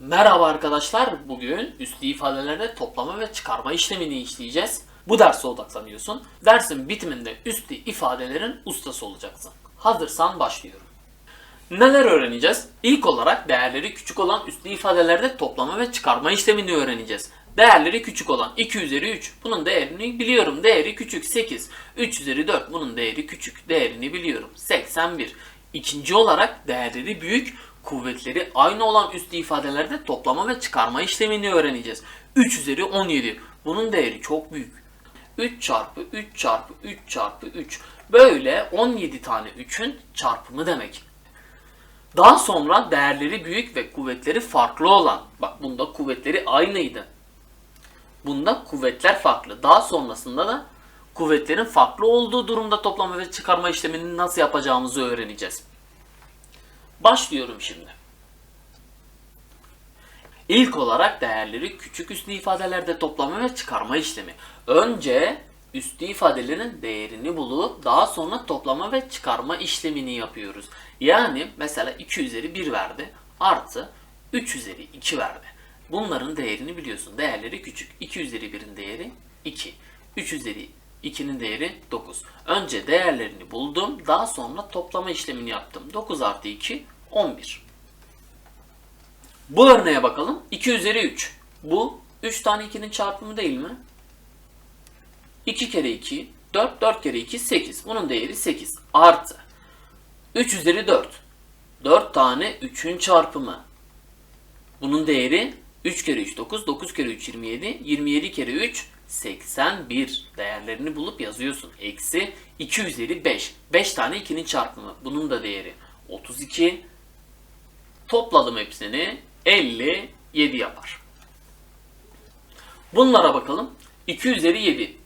Merhaba arkadaşlar. Bugün üslü ifadelerde toplama ve çıkarma işlemini işleyeceğiz. Bu derse odaklanıyorsun. Dersin bitiminde üslü ifadelerin ustası olacaksın. Hazırsan başlıyorum. Neler öğreneceğiz? İlk olarak değerleri küçük olan üslü ifadelerde toplama ve çıkarma işlemini öğreneceğiz. Değerleri küçük olan 2 üzeri 3. Bunun değerini biliyorum. Değeri küçük 8. 3 üzeri 4. Bunun değeri küçük. Değerini biliyorum. 81. İkinci olarak değerleri büyük, kuvvetleri aynı olan üslü ifadelerde toplama ve çıkarma işlemini öğreneceğiz. 3 üzeri 17. Bunun değeri çok büyük. 3 çarpı 3 çarpı 3 çarpı 3. Böyle 17 tane 3'ün çarpımı demek. Daha sonra değerleri büyük ve kuvvetleri farklı olan, bak bunda kuvvetleri aynıydı. Bunda kuvvetler farklı. Daha sonrasında da kuvvetlerin farklı olduğu durumda toplama ve çıkarma işlemini nasıl yapacağımızı öğreneceğiz. Başlıyorum şimdi. İlk olarak değerleri küçük üslü ifadelerde toplama ve çıkarma işlemi. Önce üslü ifadelerin değerini bulup daha sonra toplama ve çıkarma işlemini yapıyoruz. Yani mesela 2 üzeri 1 verdi artı 3 üzeri 2 verdi. Bunların değerini biliyorsun. Değerleri küçük. 2 üzeri 1'in değeri 2. 3 üzeri 2'nin değeri 9. Önce değerlerini buldum. Daha sonra toplama işlemini yaptım. 9 artı 2 11. Bu örneğe bakalım. 2 üzeri 3. Bu 3 tane 2'nin çarpımı değil mi? 2 kere 2 4, 4 kere 2 8. Bunun değeri 8. Artı 3 üzeri 4. 4 tane 3'ün çarpımı. Bunun değeri 3 kere 3 9, 9 kere 3 27, 27 kere 3 81. Değerlerini bulup yazıyorsun. Eksi 2 üzeri 5. 5 tane 2'nin çarpımı. Bunun da değeri 32. Topladım hepsini. 57 yapar. Bunlara bakalım. 2 üzeri 7.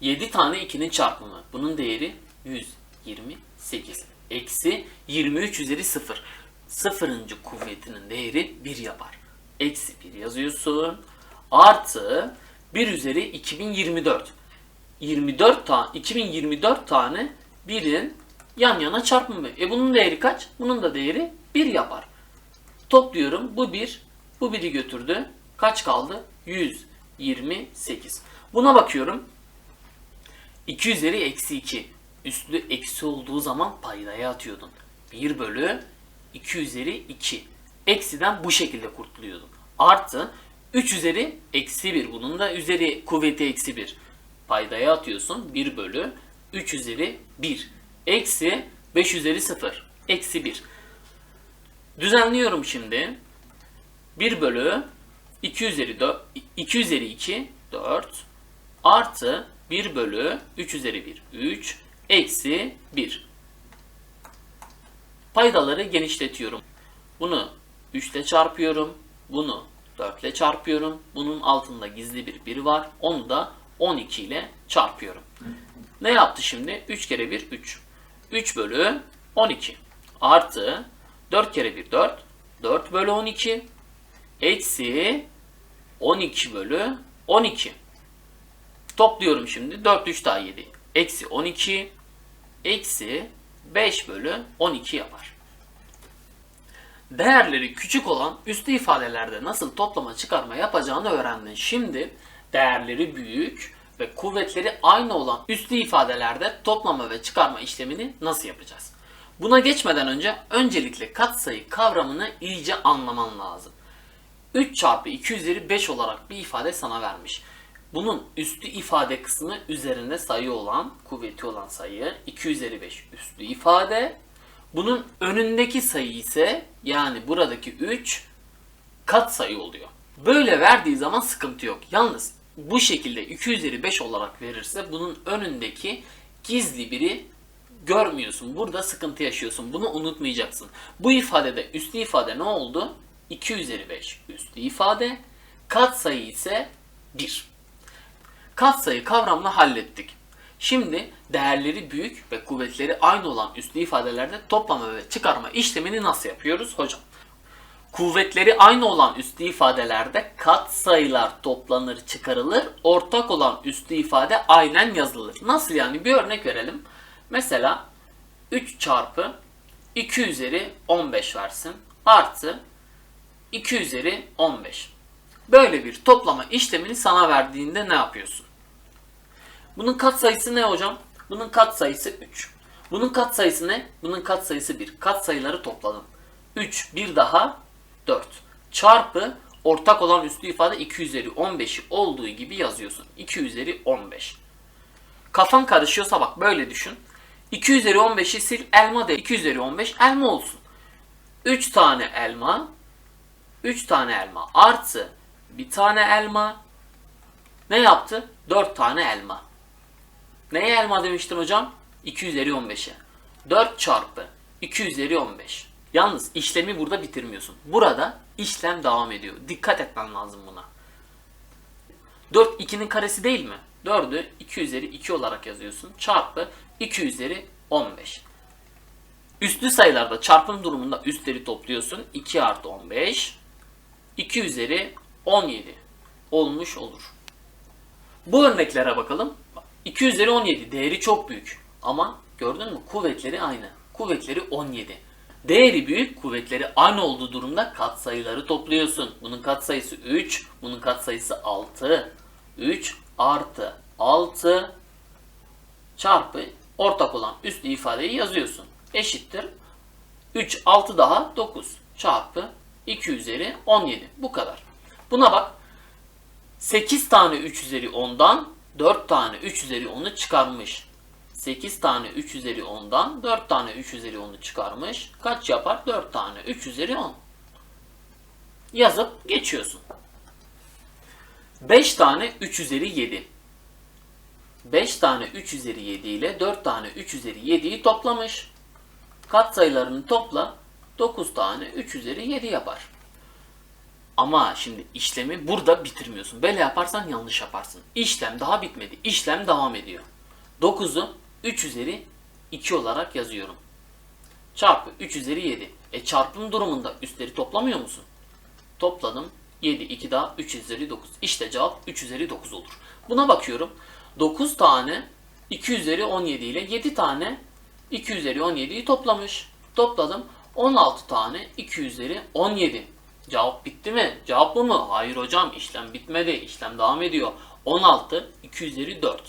7 tane 2'nin çarpımı. Bunun değeri 128. Eksi 23 üzeri 0. Sıfırıncı kuvvetinin değeri 1 yapar. Eksi 1 yazıyorsun. Artı 1 üzeri 2024. 24 tane 2024 tane birin yan yana çarpımı. E bunun değeri kaç? Bunun da değeri 1 yapar. Topluyorum. Bu 1, bu 1'i götürdü. Kaç kaldı? 128. Buna bakıyorum. 2 üzeri eksi 2. Üslü eksi olduğu zaman paydaya atıyordun. 1 bölü 2 üzeri 2. Eksiden bu şekilde kurtuluyordun. Artı 3 üzeri eksi 1. Bunun da üzeri kuvveti eksi 1. Paydaya atıyorsun. 1 bölü 3 üzeri 1. Eksi 5 üzeri 0. Eksi 1. Düzenliyorum şimdi. 1 bölü 2 üzeri 4, 2 üzeri 2 4 artı 1 bölü 3 üzeri 1 3 eksi 1. Paydaları genişletiyorum. Bunu 3 ile çarpıyorum. Bunu 4 ile çarpıyorum. Bunun altında gizli bir 1 var. Onu da 12 ile çarpıyorum. Ne yaptı şimdi? 3 kere 1 3. 3 bölü 12 artı 4 kere 1 4. 4 bölü 12 eksi 12 bölü 12. Topluyorum şimdi. 4 3 daha 7. Eksi 12 eksi 5 bölü 12 yapar. Değerleri küçük olan üstü ifadelerde nasıl toplama çıkarma yapacağını öğrendin. Şimdi değerleri büyük ve kuvvetleri aynı olan üslü ifadelerde toplama ve çıkarma işlemini nasıl yapacağız? Buna geçmeden önce öncelikle katsayı kavramını iyice anlaman lazım. 3 çarpı 2 üzeri 5 olarak bir ifade sana vermiş. Bunun üstü ifade kısmı üzerinde sayı olan, kuvveti olan sayı 2 üzeri 5 üstü ifade. Bunun önündeki sayı ise yani buradaki 3 kat sayı oluyor. Böyle verdiği zaman sıkıntı yok. Yalnız bu şekilde 2 üzeri 5 olarak verirse bunun önündeki gizli biri görmüyorsun. Burada sıkıntı yaşıyorsun. Bunu unutmayacaksın. Bu ifadede üslü ifade ne oldu? 2 üzeri 5 üslü ifade. Katsayı ise 1. Katsayı kavramını hallettik. Şimdi değerleri büyük ve kuvvetleri aynı olan üslü ifadelerde toplama ve çıkarma işlemini nasıl yapıyoruz hocam? Kuvvetleri aynı olan üslü ifadelerde kat sayılar toplanır çıkarılır. Ortak olan üslü ifade aynen yazılır. Nasıl yani? Bir örnek verelim. Mesela 3 çarpı 2 üzeri 15 versin. Artı 2 üzeri 15. Böyle bir toplama işlemini sana verdiğinde ne yapıyorsun? Bunun katsayısı ne hocam? Bunun katsayısı 3. Bunun katsayısı ne? Bunun katsayısı 1. Katsayıları topladım. 3, bir daha 4. Çarpı ortak olan üslü ifade 2 üzeri 15'i olduğu gibi yazıyorsun. 2 üzeri 15. Kafan karışıyorsa bak böyle düşün. 2 üzeri 15'i sil elma de 2 üzeri 15 elma olsun. 3 tane elma 3 tane elma artı bir tane elma ne yaptı? 4 tane elma. Neye elma demiştim hocam? 2 üzeri 15'e. 4 çarpı 2 üzeri 15. Yalnız işlemi burada bitirmiyorsun. Burada işlem devam ediyor. Dikkat etmen lazım buna. 4 2'nin karesi değil mi? 4'ü 2 üzeri 2 olarak yazıyorsun. Çarpı 2 üzeri 15. Üstlü sayılarda çarpım durumunda üstleri topluyorsun. 2 artı 15. 2 üzeri 17 olmuş olur. Bu örneklere bakalım. 2 üzeri 17 değeri çok büyük. Ama gördün mü kuvvetleri aynı. Kuvvetleri 17. Değeri büyük, kuvvetleri aynı olduğu durumda katsayıları topluyorsun. Bunun katsayısı 3, bunun katsayısı 6. 3 artı 6 çarpı ortak olan üslü ifadeyi yazıyorsun. Eşittir. 3, 6 daha 9 çarpı 2 üzeri 17. Bu kadar. Buna bak. 8 tane 3 üzeri 10'dan 4 tane 3 üzeri 10'u çıkarmış. 8 tane 3 üzeri 10'dan 4 tane 3 üzeri 10'u çıkarmış. Kaç yapar? 4 tane 3 üzeri 10. Yazıp geçiyorsun. 5 tane 3 üzeri 7. 5 tane 3 üzeri 7 ile 4 tane 3 üzeri 7'yi toplamış. Katsayılarını topla 9 tane 3 üzeri 7 yapar. Ama şimdi işlemi burada bitirmiyorsun. Böyle yaparsan yanlış yaparsın. İşlem daha bitmedi. İşlem devam ediyor. 9'u 3 üzeri 2 olarak yazıyorum. Çarpı 3 üzeri 7. E çarpım durumunda üstleri toplamıyor musun? Topladım. 7, 2 daha 3 üzeri 9. İşte cevap 3 üzeri 9 olur. Buna bakıyorum. 9 tane 2 üzeri 17 ile 7 tane 2 üzeri 17'yi toplamış. Topladım. 16 tane 2 üzeri 17. Cevap bitti mi? Cevap bu mu? Hayır hocam işlem bitmedi. İşlem devam ediyor. 16 2 üzeri 4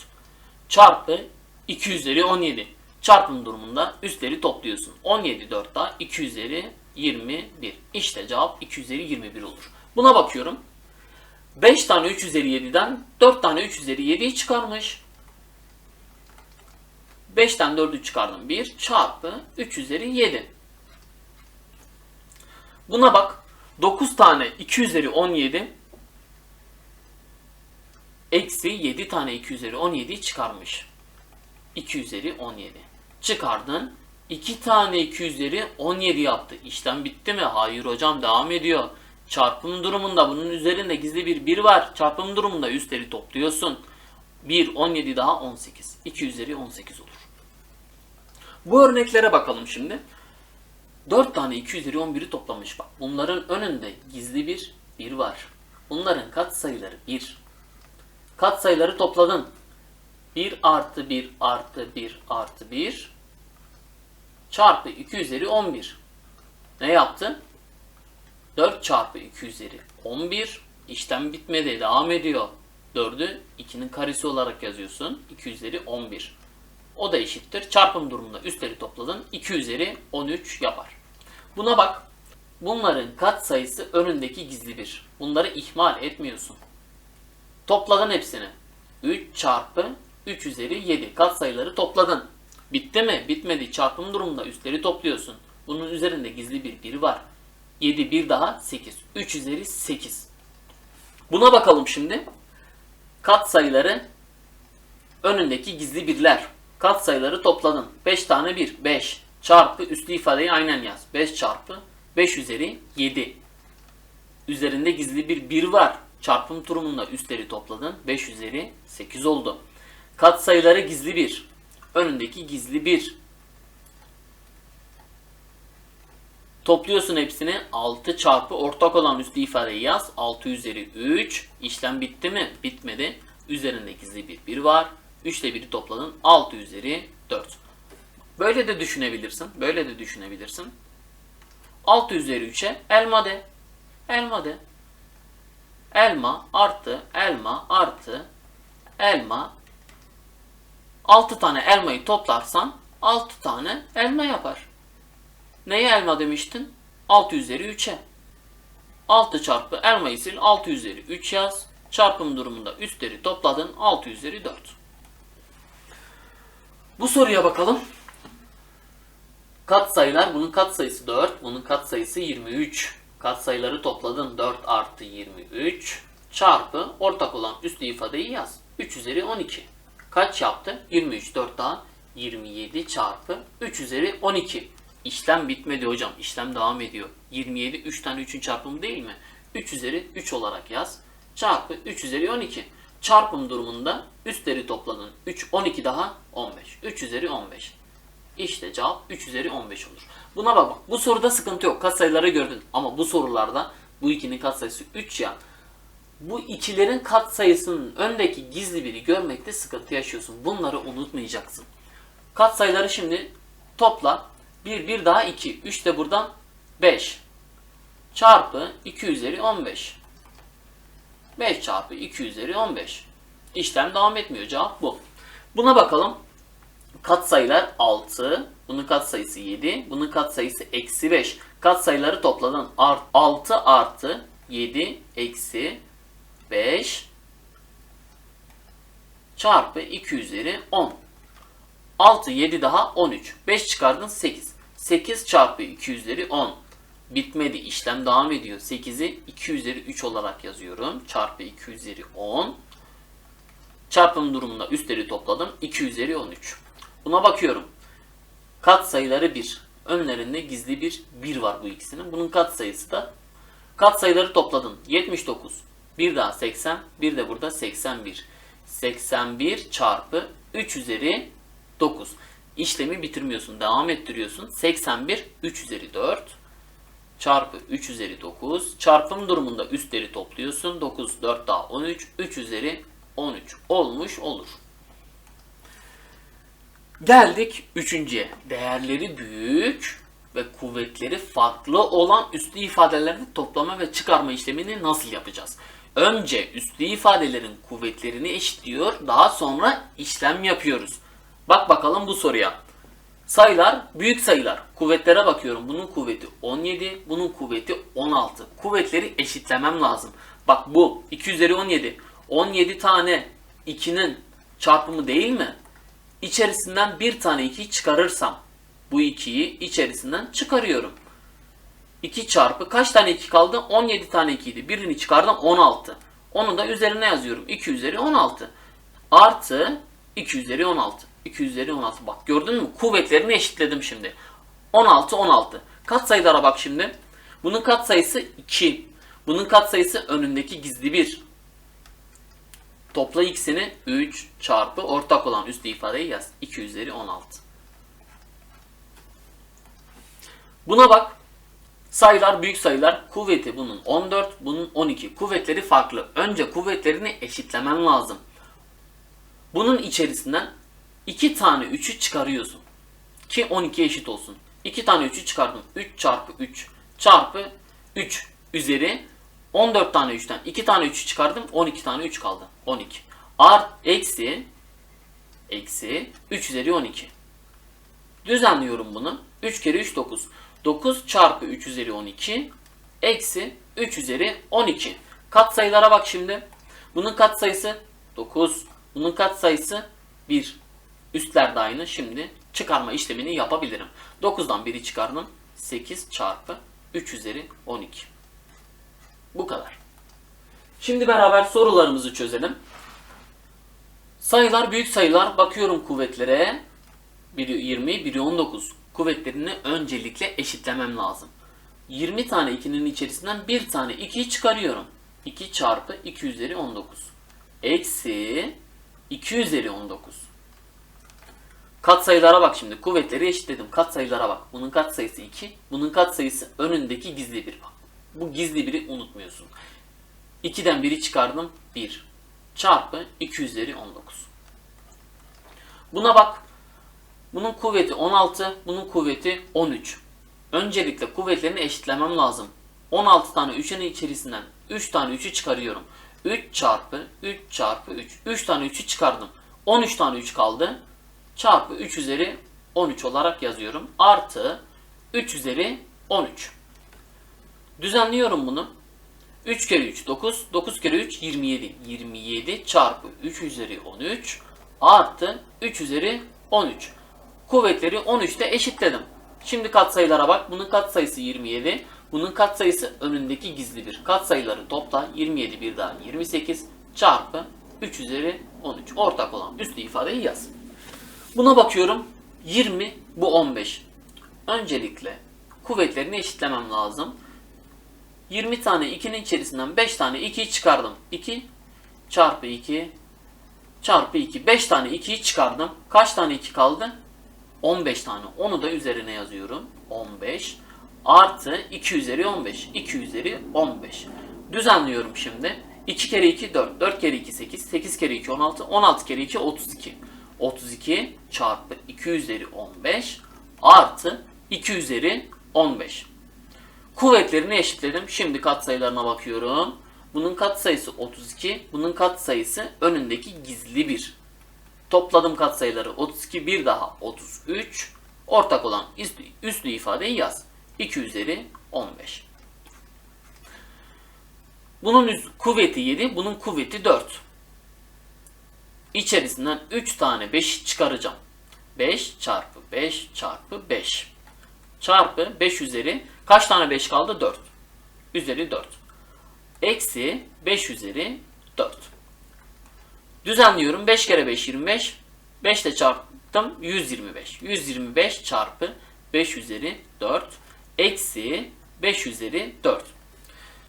çarpı 2 üzeri 17. Çarpım durumunda üstleri topluyorsun. 17 4 daha 2 üzeri 21. İşte cevap 2 üzeri 21 olur. Buna bakıyorum. 5 tane 3 üzeri 7'den 4 tane 3 üzeri 7'yi çıkarmış. 5'ten 4'ü çıkardım 1 çarpı 3 üzeri 7. Buna bak. 9 tane 2 üzeri 17 eksi 7 tane 2 üzeri 17'yi çıkarmış. 2 üzeri 17. Çıkardın. 2 tane 2 üzeri 17 yaptı. İşlem bitti mi? Hayır hocam devam ediyor. Çarpım durumunda bunun üzerinde gizli bir 1 var. Çarpım durumunda üstleri topluyorsun. 1, 17 daha 18. 2 üzeri 18 olur. Bu örneklere bakalım şimdi. 4 tane 2 üzeri 11'i toplamış bak. Bunların önünde gizli bir 1 var. Bunların katsayıları 1. Katsayıları topladın. 1 artı 1 artı 1 artı 1 çarpı 2 üzeri 11. Ne yaptı? 4 çarpı 2 üzeri 11. İşlem bitmedi. Devam ediyor. 4'ü 2'nin karesi olarak yazıyorsun. 2 üzeri 11. O da eşittir. Çarpım durumunda üstleri topladın. 2 üzeri 13 yapar. Buna bak. Bunların katsayısı önündeki gizli bir. Bunları ihmal etmiyorsun. Topladın hepsini. 3 çarpı 3 üzeri 7. Katsayıları topladın. Bitti mi? Bitmedi. Çarpım durumunda üstleri topluyorsun. Bunun üzerinde gizli bir 1 var. 7 bir daha 8. 3 üzeri 8. Buna bakalım şimdi. Katsayıları önündeki gizli birler. Katsayıları topladın. 5 tane 1. 5 çarpı üslü ifadeyi aynen yaz. 5 çarpı 5 üzeri 7. Üzerinde gizli bir 1 var. Çarpım durumunda üstleri topladın. 5 üzeri 8 oldu. Katsayıları gizli 1. Önündeki gizli 1. Topluyorsun hepsini. 6 çarpı ortak olan üslü ifadeyi yaz. 6 üzeri 3. İşlem bitti mi? Bitmedi. Üzerinde gizli bir 1 var. 3 ile 1'i topladın. 6 üzeri 4. Böyle de düşünebilirsin. Böyle de düşünebilirsin. 6 üzeri 3'e elma de. Elma de. Elma artı elma artı elma 6 tane elmayı toplarsan 6 tane elma yapar. Neye elma demiştin? 6 üzeri 3'e. 6 çarpı elmayı sil 6 üzeri 3 yaz. Çarpım durumunda üstleri topladın 6 üzeri 4. Bu soruya bakalım. Katsayılar bunun katsayısı 4, bunun katsayısı 23. Katsayıları topladın 4 artı 23 çarpı ortak olan üstü ifadeyi yaz. 3 üzeri 12. Kaç yaptı? 23 4 daha 27 çarpı 3 üzeri 12. İşlem bitmedi hocam. İşlem devam ediyor. 27 3 tane 3'ün çarpımı değil mi? 3 üzeri 3 olarak yaz. Çarpı 3 üzeri 12. Çarpım durumunda üstleri topladın. 3 12 daha 15. 3 üzeri 15. İşte cevap 3 üzeri 15 olur. Buna bak bak. Bu soruda sıkıntı yok. Katsayıları gördün. Ama bu sorularda bu ikinin katsayısı 3 ya. Bu ikilerin katsayısının öndeki gizli biri görmekte sıkıntı yaşıyorsun. Bunları unutmayacaksın. Katsayıları şimdi topla. 1, 1 daha 2. 3 de buradan 5. Çarpı 2 üzeri 15. 5 çarpı 2 üzeri 15. İşlem devam etmiyor. Cevap bu. Buna bakalım. Katsayılar 6. Bunun katsayısı 7. Bunun katsayısı eksi 5. Katsayıları topladın. Art, 6 artı 7 eksi 5 çarpı 2 üzeri 10. 6, 7 daha 13. 5 çıkardın 8. 8 çarpı 2 üzeri 10. Bitmedi. işlem devam ediyor. 8'i 2 üzeri 3 olarak yazıyorum. Çarpı 2 üzeri 10. Çarpım durumunda üstleri topladım. 2 üzeri 13. Buna bakıyorum. Kat sayıları 1. Önlerinde gizli bir 1 var bu ikisinin. Bunun kat sayısı da kat sayıları topladın. 79. Bir daha 80. Bir de burada 81. 81 çarpı 3 üzeri 9. İşlemi bitirmiyorsun. Devam ettiriyorsun. 81 3 üzeri 4 çarpı 3 üzeri 9 çarpım durumunda üstleri topluyorsun. 9 4 daha 13 3 üzeri 13 olmuş olur. Geldik üçüncüye. Değerleri büyük ve kuvvetleri farklı olan üslü ifadelerini toplama ve çıkarma işlemini nasıl yapacağız? Önce üslü ifadelerin kuvvetlerini eşitliyor, daha sonra işlem yapıyoruz. Bak bakalım bu soruya. Sayılar büyük sayılar. Kuvvetlere bakıyorum. Bunun kuvveti 17, bunun kuvveti 16. Kuvvetleri eşitlemem lazım. Bak bu 2 üzeri 17. 17 tane 2'nin çarpımı değil mi? İçerisinden bir tane 2'yi çıkarırsam bu 2'yi içerisinden çıkarıyorum. 2 çarpı kaç tane 2 kaldı? 17 tane 2 idi. Birini çıkardım 16. Onu da üzerine yazıyorum. 2 üzeri 16. Artı 2 üzeri 16. 2 üzeri 16. Bak gördün mü? Kuvvetlerini eşitledim şimdi. 16 16. Katsayılara bak şimdi. Bunun katsayısı 2. Bunun katsayısı önündeki gizli 1. Topla x'ini 3 çarpı ortak olan üstü ifadeyi yaz. 2 üzeri 16. Buna bak. Sayılar büyük sayılar. Kuvveti bunun 14, bunun 12. Kuvvetleri farklı. Önce kuvvetlerini eşitlemen lazım. Bunun içerisinden 2 tane 3'ü çıkarıyorsun. Ki 12 eşit olsun. 2 tane 3'ü çıkardım. 3 çarpı 3 çarpı 3 üzeri 14 tane 3'ten 2 tane 3'ü çıkardım. 12 tane 3 kaldı. 12. Art eksi eksi 3 üzeri 12. Düzenliyorum bunu. 3 kere 3 9. 9 çarpı 3 üzeri 12 eksi 3 üzeri 12. Katsayılara bak şimdi. Bunun katsayısı 9. Bunun katsayısı 1. Üstler de aynı. Şimdi çıkarma işlemini yapabilirim. 9'dan 1'i çıkardım. 8 çarpı 3 üzeri 12. Bu kadar. Şimdi beraber sorularımızı çözelim. Sayılar büyük sayılar. Bakıyorum kuvvetlere. Biri 20, biri 19. Kuvvetlerini öncelikle eşitlemem lazım. 20 tane 2'nin içerisinden bir tane 2'yi çıkarıyorum. 2 çarpı 2 üzeri 19. Eksi 2 üzeri 19. Katsayılara bak şimdi. Kuvvetleri eşitledim. Katsayılara bak. Bunun katsayısı 2. Bunun katsayısı önündeki gizli bir bak. Bu gizli biri unutmuyorsun. 2'den 1'i çıkardım. 1. Çarpı 2 üzeri 19. Buna bak. Bunun kuvveti 16. Bunun kuvveti 13. Öncelikle kuvvetlerini eşitlemem lazım. 16 tane 3'ün içerisinden 3 tane 3'ü çıkarıyorum. 3 çarpı 3 çarpı 3. 3 tane 3'ü çıkardım. 13 tane 3 kaldı. Çarpı 3 üzeri 13 olarak yazıyorum. Artı 3 üzeri 13. Düzenliyorum bunu. 3 kere 3 9. 9 kere 3 27. 27 çarpı 3 üzeri 13 artı 3 üzeri 13. Kuvvetleri 13'te eşitledim. Şimdi katsayılara bak. Bunun katsayısı 27. Bunun katsayısı önündeki gizli bir. Katsayıları topla. 27 bir daha 28 çarpı 3 üzeri 13. Ortak olan üslü ifadeyi yaz. Buna bakıyorum. 20 bu 15. Öncelikle kuvvetlerini eşitlemem lazım. 20 tane 2'nin içerisinden 5 tane 2'yi çıkardım. 2 çarpı 2 çarpı 2. 5 tane 2'yi çıkardım. Kaç tane 2 kaldı? 15 tane. Onu da üzerine yazıyorum. 15 artı 2 üzeri 15. 2 üzeri 15. Düzenliyorum şimdi. 2 kere 2 4. 4 kere 2 8. 8 kere 2 16. 16 kere 2 32. 32 çarpı 2 üzeri 15 artı 2 üzeri 15. Kuvvetlerini eşitledim. Şimdi katsayılarına bakıyorum. Bunun katsayısı 32. Bunun katsayısı önündeki gizli bir. Topladım katsayıları 32 bir daha 33. Ortak olan üslü, üslü ifadeyi yaz. 2 üzeri 15. Bunun kuvveti 7, bunun kuvveti 4. İçerisinden 3 tane 5 çıkaracağım. 5 çarpı 5 çarpı 5 çarpı 5 üzeri kaç tane 5 kaldı? 4. Üzeri 4. Eksi 5 üzeri 4. Düzenliyorum. 5 kere 5 25. 5 ile çarptım 125. 125 çarpı 5 üzeri 4 eksi 5 üzeri 4.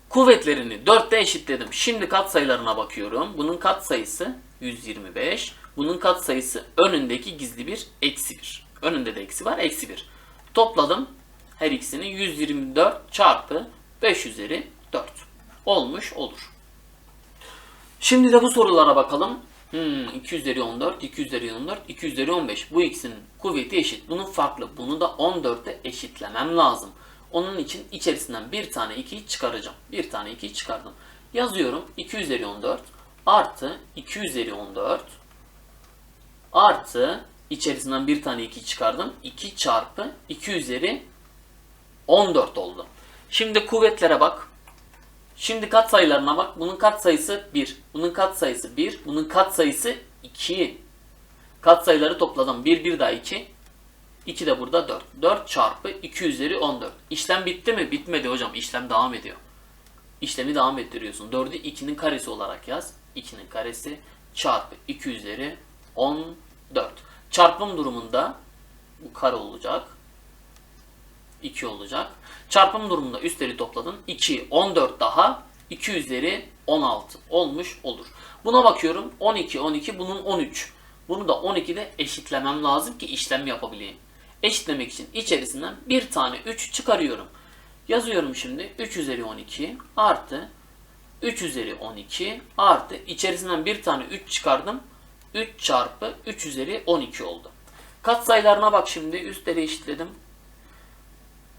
Kuvvetlerini 4'te eşitledim. Şimdi katsayılarına bakıyorum. Bunun katsayısı 125. Bunun katsayısı önündeki gizli bir eksi 1. Önünde de eksi var. Eksi 1. Topladım. Her ikisini 124 çarpı 5 üzeri 4. Olmuş olur. Şimdi de bu sorulara bakalım. Hmm, 2 üzeri 14, 2 üzeri 14, 2 üzeri 15. Bu ikisinin kuvveti eşit. Bunun farklı. Bunu da 14'e eşitlemem lazım. Onun için içerisinden bir tane 2'yi çıkaracağım. Bir tane 2'yi çıkardım. Yazıyorum 2 üzeri 14 artı 2 üzeri 14 artı içerisinden bir tane 2 çıkardım. 2 çarpı 2 üzeri 14 oldu. Şimdi kuvvetlere bak. Şimdi katsayılarına bak. Bunun katsayısı 1. Bunun katsayısı 1. Bunun katsayısı 2. Katsayıları topladım. 1, 1 daha 2. 2 de burada 4. 4 çarpı 2 üzeri 14. İşlem bitti mi? Bitmedi hocam. İşlem devam ediyor. İşlemi devam ettiriyorsun. 4'ü 2'nin karesi olarak yaz. 2'nin karesi çarpı 2 üzeri 14. Çarpım durumunda bu kare olacak. 2 olacak. Çarpım durumunda üstleri topladın. 2, 14 daha 2 üzeri 16 olmuş olur. Buna bakıyorum. 12, 12 bunun 13. Bunu da 12'de eşitlemem lazım ki işlem yapabileyim. Eşitlemek için içerisinden bir tane 3 çıkarıyorum. Yazıyorum şimdi 3 üzeri 12 artı 3 üzeri 12 artı içerisinden bir tane 3 çıkardım. 3 çarpı 3 üzeri 12 oldu. Katsayılarına bak şimdi üstleri eşitledim.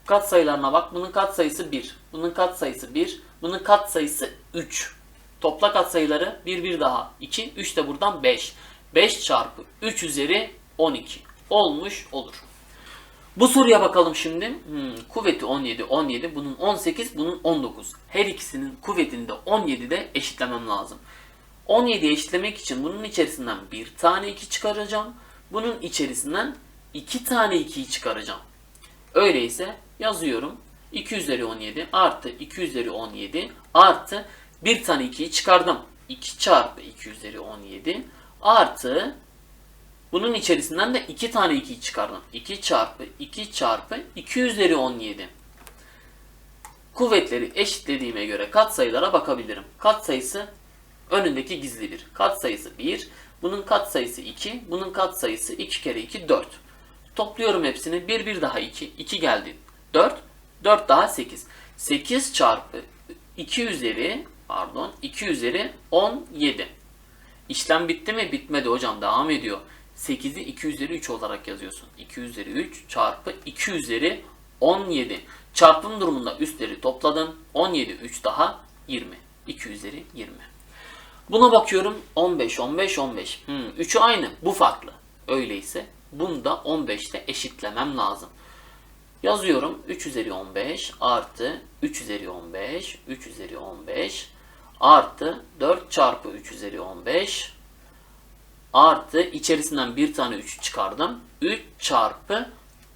Katsayılarına bak. Bunun katsayısı 1. Bunun katsayısı 1. Bunun katsayısı 3. Topla katsayıları 1 1 daha 2. 3 de buradan 5. 5 çarpı 3 üzeri 12 olmuş olur. Bu soruya bakalım şimdi. Hmm, kuvveti 17, 17. Bunun 18, bunun 19. Her ikisinin kuvvetini de 17'de eşitlemem lazım. 17'yi eşitlemek için bunun içerisinden bir tane 2 çıkaracağım. Bunun içerisinden 2 tane 2'yi çıkaracağım. Öyleyse yazıyorum. 2 üzeri 17 artı 2 üzeri 17 artı bir tane 2'yi çıkardım. 2 çarpı 2 üzeri 17 artı bunun içerisinden de 2 tane 2'yi çıkardım. 2 çarpı 2 çarpı 2 üzeri 17. Kuvvetleri eşitlediğime göre katsayılara bakabilirim. Katsayısı önündeki gizli bir. Katsayısı 1. Bunun katsayısı 2. Bunun katsayısı 2 kere 2 4. Topluyorum hepsini. 1 1 daha 2. 2 geldi. 4. 4 daha 8. 8 çarpı 2 üzeri pardon 2 üzeri 17. İşlem bitti mi? Bitmedi hocam. Devam ediyor. 8'i 2 üzeri 3 olarak yazıyorsun. 2 üzeri 3 çarpı 2 üzeri 17. Çarpım durumunda üstleri topladın. 17 3 daha 20. 2 üzeri 20. Buna bakıyorum 15 15 15. Hmm, üçü aynı. Bu farklı. Öyleyse bunu da 15'te eşitlemem lazım. Yazıyorum 3 üzeri 15 artı 3 üzeri 15 3 üzeri 15 artı 4 çarpı 3 üzeri 15 artı içerisinden bir tane 3 çıkardım. 3 çarpı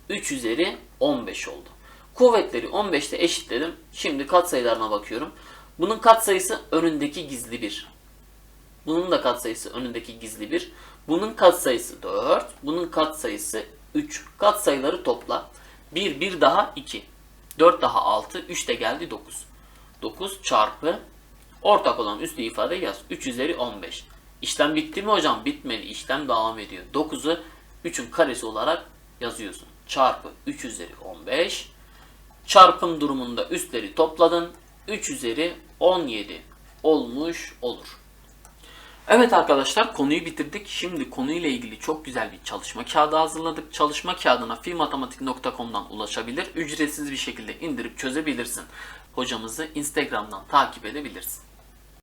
3 üzeri 15 oldu. Kuvvetleri 15'te eşitledim. Şimdi katsayılarına bakıyorum. Bunun katsayısı önündeki gizli bir. Bunun da katsayısı önündeki gizli bir. Bunun katsayısı 4. Bunun katsayısı 3. Katsayıları topla. 1, 1 daha 2. 4 daha 6. 3 de geldi 9. 9 çarpı ortak olan üstü ifade yaz. 3 üzeri 15. İşlem bitti mi hocam? Bitmedi. İşlem devam ediyor. 9'u 3'ün karesi olarak yazıyorsun. Çarpı 3 üzeri 15. Çarpım durumunda üstleri topladın. 3 üzeri 17 olmuş olur. Evet arkadaşlar konuyu bitirdik. Şimdi konuyla ilgili çok güzel bir çalışma kağıdı hazırladık. Çalışma kağıdına filmatematik.com'dan ulaşabilir. Ücretsiz bir şekilde indirip çözebilirsin. Hocamızı Instagram'dan takip edebilirsin.